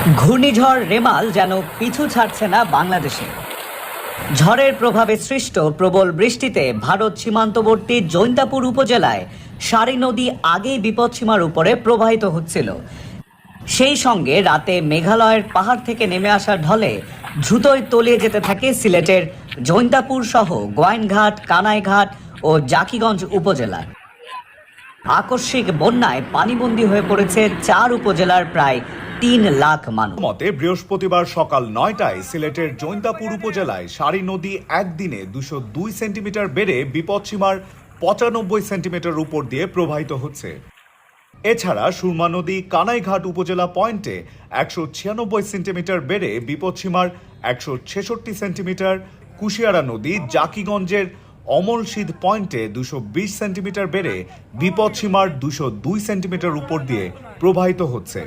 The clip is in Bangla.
ঘূর্ণিঝড় রেমাল যেন পিছু ছাড়ছে না বাংলাদেশে। ঝড়ের প্রভাবে সৃষ্ট প্রবল বৃষ্টিতে ভারত সীমান্তবর্তী জৈন্তাপুর উপজেলায় সারি নদী আগেই বিপদসীমার উপরে প্রবাহিত হচ্ছিল। সেই সঙ্গে রাতে মেঘালয়ের পাহাড় থেকে নেমে আসা ঢলে দ্রুতই তলিয়ে যেতে থাকে সিলেটের জৈন্তাপুর সহ গোয়াইনঘাট, কানাইঘাট ও জাকিগঞ্জ উপজেলা। আকস্মিক বন্যায় পানিবন্দী হয়ে পড়েছে চার উপজেলার প্রায় তিন লাখ মানুষ। মতে, বৃহস্পতিবার সকাল নয়টায় সিলেটের জৈন্তাপুর উপজেলায় সারি নদী একদিনে দুশো দুই সেন্টিমিটার বেড়ে বিপদসীমার পঁচানব্বই সেন্টিমিটার উপর দিয়ে প্রবাহিত হচ্ছে। এছাড়া সুরমা নদী কানাইঘাট উপজেলা পয়েন্টে একশো ছিয়ানব্বই সেন্টিমিটার বেড়ে বিপদসীমার একশো ছেষট্টি সেন্টিমিটার, কুশিয়ারা নদী জাকিগঞ্জের অমলশিদ পয়েন্টে দুশো বিশ সেন্টিমিটার বেড়ে বিপদসীমার দুশো দুই সেন্টিমিটার উপর দিয়ে প্রবাহিত হচ্ছে।